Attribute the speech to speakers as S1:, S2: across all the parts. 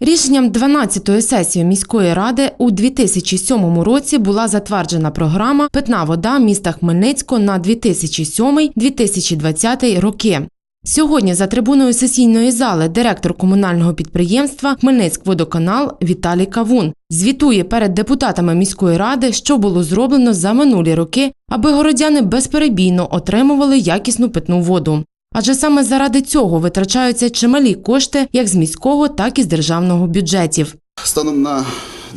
S1: Рішенням 12-ї сесії міської ради у 2007 році була затверджена програма Питна вода міста Хмельницького на 2007-2020 роки. Сьогодні за трибуною сесійної зали директор комунального підприємства Хмельницькводоканал Віталій Кавун звітує перед депутатами міської ради, що було зроблено за минулі роки, аби городяни безперебійно отримували якісну питну воду. Адже саме заради цього витрачаються чималі кошти як з міського, так і з державного бюджетів.
S2: Станом на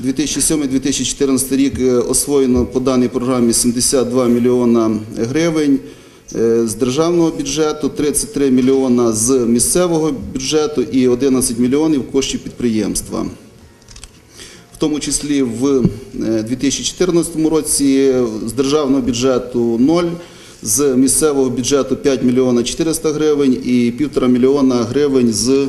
S2: 2007-2014 рік е, освоєно по даній програмі 72 мільйона гривень е, з державного бюджету, 33 мільйона з місцевого бюджету і 11 мільйонів коштів підприємства. В тому числі в е, 2014 році з державного бюджету 0, з місцевого бюджету 5 мільйона 400 гривень і 1,5 мільйона гривень з е,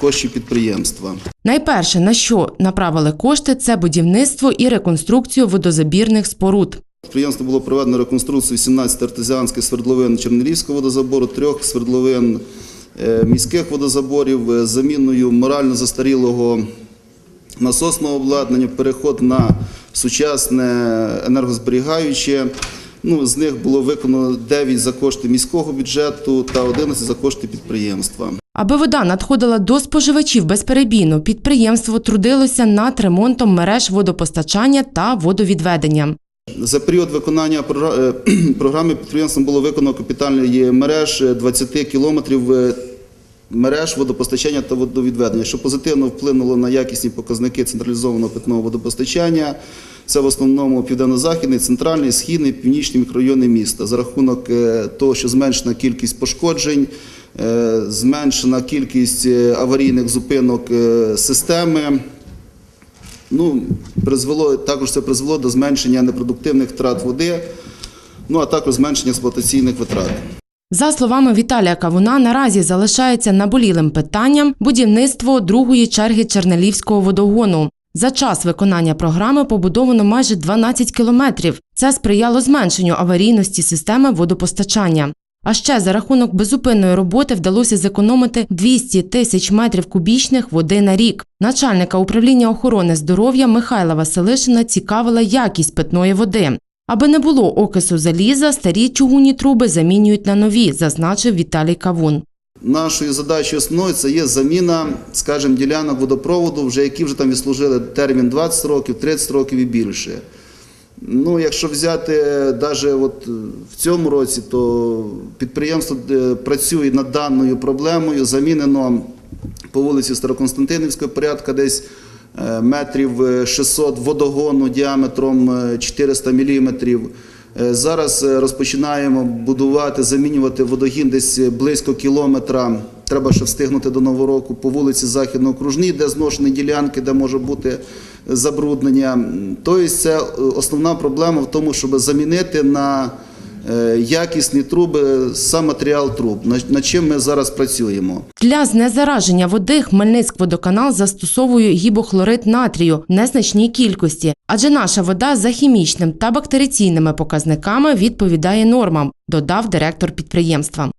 S2: коштів підприємства.
S1: Найперше, на що направили кошти, це будівництво і реконструкцію водозабірних споруд.
S2: Підприємство було проведено реконструкцію 17 артезіанських свердловин Чернелівського водозабору, трьох свердловин е, міських водозаборів е, з заміною морально застарілого насосного обладнання, переход на сучасне енергозберігаюче. Ну, з них було виконано 9 за кошти міського бюджету та 11 за кошти підприємства.
S1: Аби вода надходила до споживачів безперебійно, підприємство трудилося над ремонтом мереж водопостачання та водовідведення.
S2: За період виконання е, програми підприємством було виконано капітальної мереж е, 20 кілометрів е, мереж водопостачання та водовідведення, що позитивно вплинуло на якісні показники централізованого питного водопостачання. Це в основному південно-західний, центральний, східний, північний мікрорайони міста. За рахунок е, того, що зменшена кількість пошкоджень, е, зменшена кількість е, аварійних зупинок системи. Ну, призвело, також це призвело до зменшення непродуктивних втрат води, ну а також зменшення експлуатаційних витрат.
S1: За словами Віталія Кавуна, наразі залишається наболілим питанням будівництво другої черги Чернелівського водогону. За час виконання програми побудовано майже 12 кілометрів. Це сприяло зменшенню аварійності системи водопостачання. А ще за рахунок безупинної роботи вдалося зекономити 200 тисяч метрів кубічних води на рік. Начальника управління охорони здоров'я Михайла Василишина цікавила якість питної води. Аби не було окису заліза, старі чугунні труби замінюють на нові, зазначив Віталій Кавун.
S2: Нашою задачею основною це є заміна, скажімо, ділянок водопроводу, вже які вже там відслужили термін 20 років, 30 років і більше. Ну, якщо взяти навіть от в цьому році, то підприємство е, працює над даною проблемою. Замінено по вулиці Староконстантинівської порядка десь е, метрів е, 600 водогону діаметром е, 400 міліметрів. Е, Зараз е, розпочинаємо будувати, замінювати водогін десь близько кілометра. Треба ще встигнути до нового року по вулиці Західно-Окружній, де зношені ділянки, де може бути забруднення. Тобто це е, основна проблема в тому, щоб замінити на е, якісні труби сам матеріал труб, над чим ми зараз працюємо.
S1: Для знезараження води Хмельницькводоканал застосовує гібохлорид натрію в незначній кількості, адже наша вода за хімічним та бактериційними показниками відповідає нормам, додав директор підприємства.